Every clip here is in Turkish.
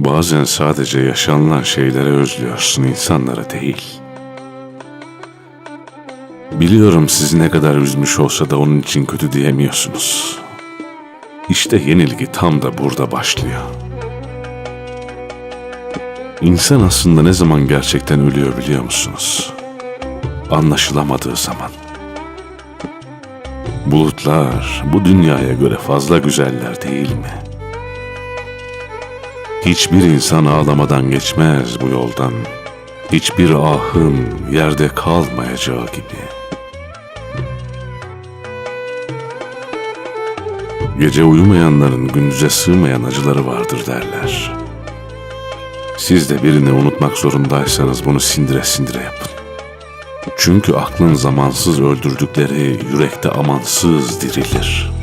Bazen sadece yaşanılan şeyleri özlüyorsun insanlara değil. Biliyorum sizi ne kadar üzmüş olsa da onun için kötü diyemiyorsunuz. İşte yenilgi tam da burada başlıyor. İnsan aslında ne zaman gerçekten ölüyor biliyor musunuz? Anlaşılamadığı zaman. Bulutlar bu dünyaya göre fazla güzeller değil mi? Hiçbir insan ağlamadan geçmez bu yoldan. Hiçbir ahım yerde kalmayacağı gibi. Gece uyumayanların gündüze sığmayan acıları vardır derler. Siz de birini unutmak zorundaysanız bunu sindire sindire yapın. Çünkü aklın zamansız öldürdükleri yürekte amansız dirilir.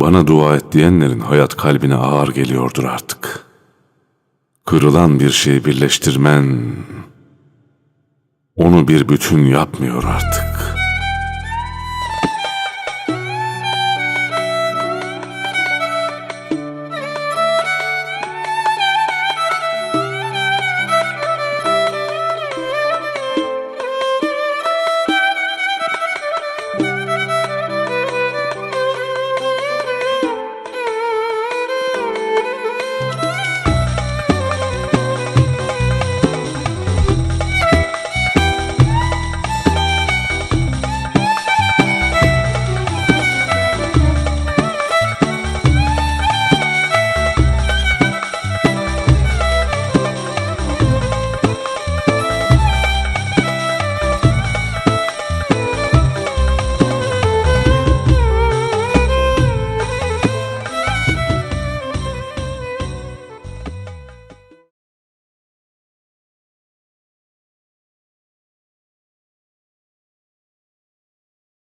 Bana dua et diyenlerin hayat kalbine ağır geliyordur artık. Kırılan bir şeyi birleştirmen onu bir bütün yapmıyor artık.